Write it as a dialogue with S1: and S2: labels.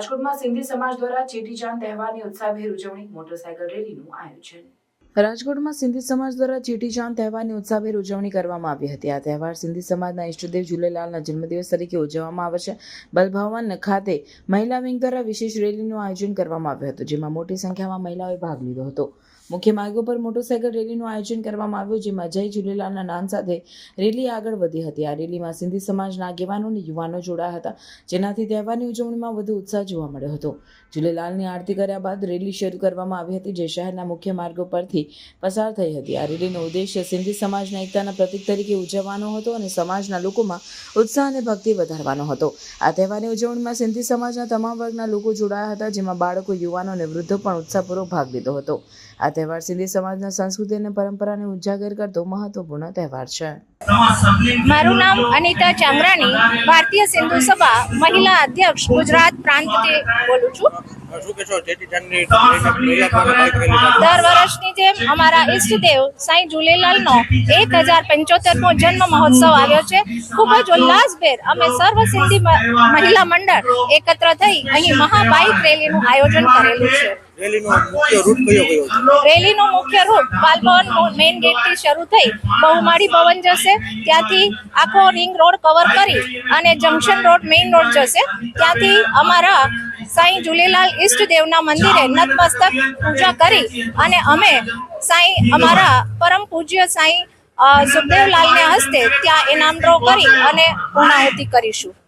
S1: રાજકોટમાં સિંધી સમાજ દ્વારા ચેટીચાંદ તહેવારની ઉત્સાહભેર ઉજવણી મોટરસાયકલ રેલીનું આયોજન. રાજકોટમાં સિંધી સમાજ દ્વારા ચેટીચાંદ તહેવારની ઉત્સાહભેર ઉજવણી કરવામાં આવી હતી. આ તહેવાર સિંધી સમાજના ઈષ્ટદેવ ઝૂલેલાલના જન્મદિવસ તરીકે ઉજવવામાં આવે છે. બલભવન ખાતે મહિલા વિંગ દ્વારા વિશેષ રેલીનું આયોજન કરવામાં આવ્યું હતું, જેમાં મોટી સંખ્યામાં મહિલાઓએ ભાગ લીધો હતો. મુખ્ય માર્ગો પર મોટરસાયકલ રેલીનું આયોજન કરવામાં આવ્યું, જેમાં જય ઝૂલેલાલના નામ સાથે રેલી આગળ વધી હતી. આ રેલીમાં સિંધી સમાજના આગેવાનો અને યુવાનો જોડાયા હતા. જેનાથી તહેવારની ઉજવણીમાં વધુ ઉત્સાહ જોવા મળ્યો હતો. ઝૂલેલાલની આરતી કર્યા બાદ રેલી શરૂ કરવામાં આવી હતી, જે શહેરના મુખ્ય માર્ગો પરથી પસાર થઈ હતી. આ રેલીનો ઉદ્દેશ્ય સિંધી સમાજના એકતાના પ્રતીક તરીકે ઉજવવાનો હતો અને સમાજના લોકોમાં ઉત્સાહ અને ભક્તિ વધારવાનો હતો. આ તહેવારની ઉજવણીમાં સિંધી સમાજના તમામ વર્ગના લોકો જોડાયા હતા, જેમાં બાળકો, યુવાનો અને વૃદ્ધો પણ ઉત્સાહપૂર્વક ભાગ લીધો હતો. આ તહેવાર સિંધી સમાજના સંસ્કૃતિ અને પરંપરાને ઉજાગર કરતો મહત્વપૂર્ણ તહેવાર છે.
S2: મારું નામ અનિતા ચામરાણી ભારતીય સિંધુ સભા મહિલા અધ્યક્ષ ગુજરાત પ્રાંતથી બોલું છું? દર વર્ષની જેમ અમારા ઈષ્ટદેવ સાંઈ ઝૂલેલાલનો એક હજાર પંચોતેરમો જન્મ મહોત્સવ આવ્યો છે. ખૂબ જ ઉલ્લાસભેર અમે સર્વ સિંધી મહિલા મંડળ એકત્ર થઈ અહીં મહાબાઇક રેલીનું આયોજન કરેલું છે.
S3: રેલીનો મુખ્ય રૂટ કયો કયો
S2: બાલભવન મેઇન ગેટથી શરૂ થઈ બહુમાળી ભવન જશે. ત્યાંથી આખો રિંગ રોડ કવર કરી અને જંકશન રોડ, મેઇન રોડ જશે. ત્યાંથી અમારા સાંઈ ઝૂલેલાલ ઈષ્ટદેવના મંદિરે નતમસ્તક પૂજા કરી અને અમે સાંઈ, અમારા પરમ પૂજ્ય સાંઈ સુખદેવલાલને હસ્તે ત્યાં ઇનામ ડ્રો કરી અને પૂર્ણાહુતિ કરીશું.